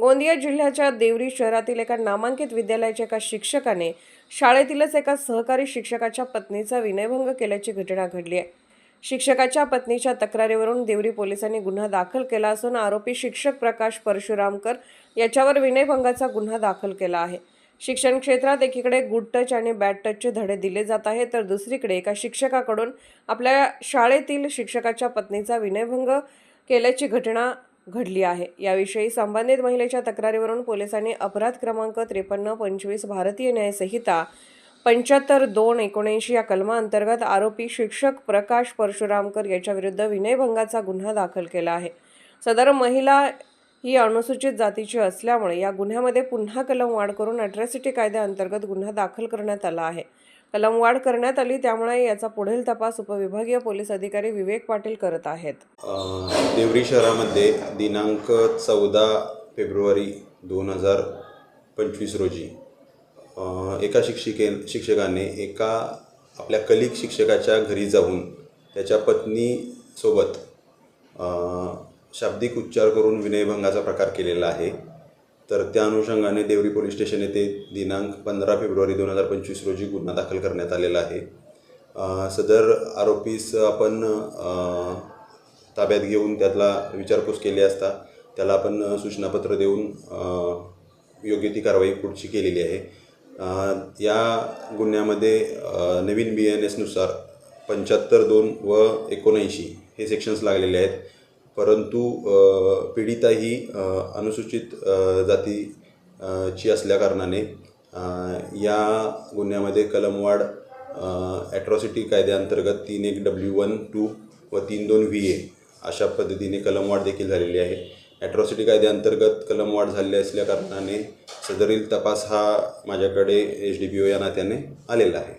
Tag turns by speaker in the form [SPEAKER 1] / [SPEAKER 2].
[SPEAKER 1] गोंदिया जिल्ह्याच्या देवरी शहरातील एका नामांकित विद्यालयाच्या एका शिक्षकाने शाळेतीलच एका सहकारी शिक्षकाच्या पत्नीचा विनयभंग केल्याची घटना घडली आहे. शिक्षकाच्या पत्नीच्या तक्रारीवरून देवरी पोलिसांनी गुन्हा दाखल केला असून आरोपी शिक्षक प्रकाश परशुरामकर याच्यावर विनयभंगाचा गुन्हा दाखल केला आहे. शिक्षण क्षेत्रात एकीकडे गुड टच आणि बॅड टचचे धडे दिले जात आहेत तर दुसरीकडे एका शिक्षकाकडून आपल्या शाळेतील शिक्षकाच्या पत्नीचा विनयभंग केल्याची घटना घडली आहे. याविषयी संबंधित महिलेच्या तक्रारीवरून पोलिसांनी अपराध क्रमांक त्रेपन्न पंचवीस भारतीय न्यायसंहिता पंच्याहत्तर दोन एकोणऐंशी या कलमाअंतर्गत आरोपी शिक्षक प्रकाश परशुरामकर याच्याविरुद्ध विनयभंगाचा गुन्हा दाखल केला आहे. सदर महिला ही अनुसूचित जातीची असल्यामुळे या गुन्ह्यामध्ये पुन्हा कलम वाढ करून अट्रॅसिटी कायद्याअंतर्गत गुन्हा दाखल करण्यात आला आहे. कलम वाढ करण्यात आली त्यामुळे याचा पुढील तपास उपविभागीय पोलीस अधिकारी विवेक पाटील करत आहेत.
[SPEAKER 2] देवरी शहरामध्ये दिनांक चौदा फेब्रुवारी दोन हजार पंचवीस रोजी एका शिक्षिके शिक्षकाने एका आपल्या कलिक शिक्षकाच्या घरी जाऊन त्याच्या पत्नीसोबत शाब्दिक उच्चार करून विनयभंगाचा प्रकार केलेला आहे. तर त्या अनुषंगाने देवरी पोलीस स्टेशन येथे दिनांक पंधरा फेब्रुवारी दोन हजार पंचवीस रोजी गुन्हा दाखल करण्यात आलेला आहे. सदर आरोपीस आपण ताब्यात घेऊन त्यातला विचारपूस केली असता त्याला आपण सूचनापत्र देऊन योग्य ती कारवाई पुढची केलेली आहे. या गुन्ह्यामध्ये नवीन बी एन एसनुसार पंच्याहत्तर दोन व एकोणऐंशी हे सेक्शन्स लागलेले आहेत. परंतु पीडिता ही अनुसूचित जाती ची असल्याकारणाने या गुन्ह्यामध्ये कलमवाढ ॲट्रॉसिटी कायद्याअंतर्गत तीन एक डब्ल्यू वन टू व तीन दोन व्ही ए अशा पद्धतीने कलमवाढ देखील झालेली आहे. ॲट्रॉसिटी कायद्याअंतर्गत कलमवाढ झालेली असल्याकारणाने सदरील तपास हा माझ्याकडे एच डी पी ओ या नात्याने आलेला आहे.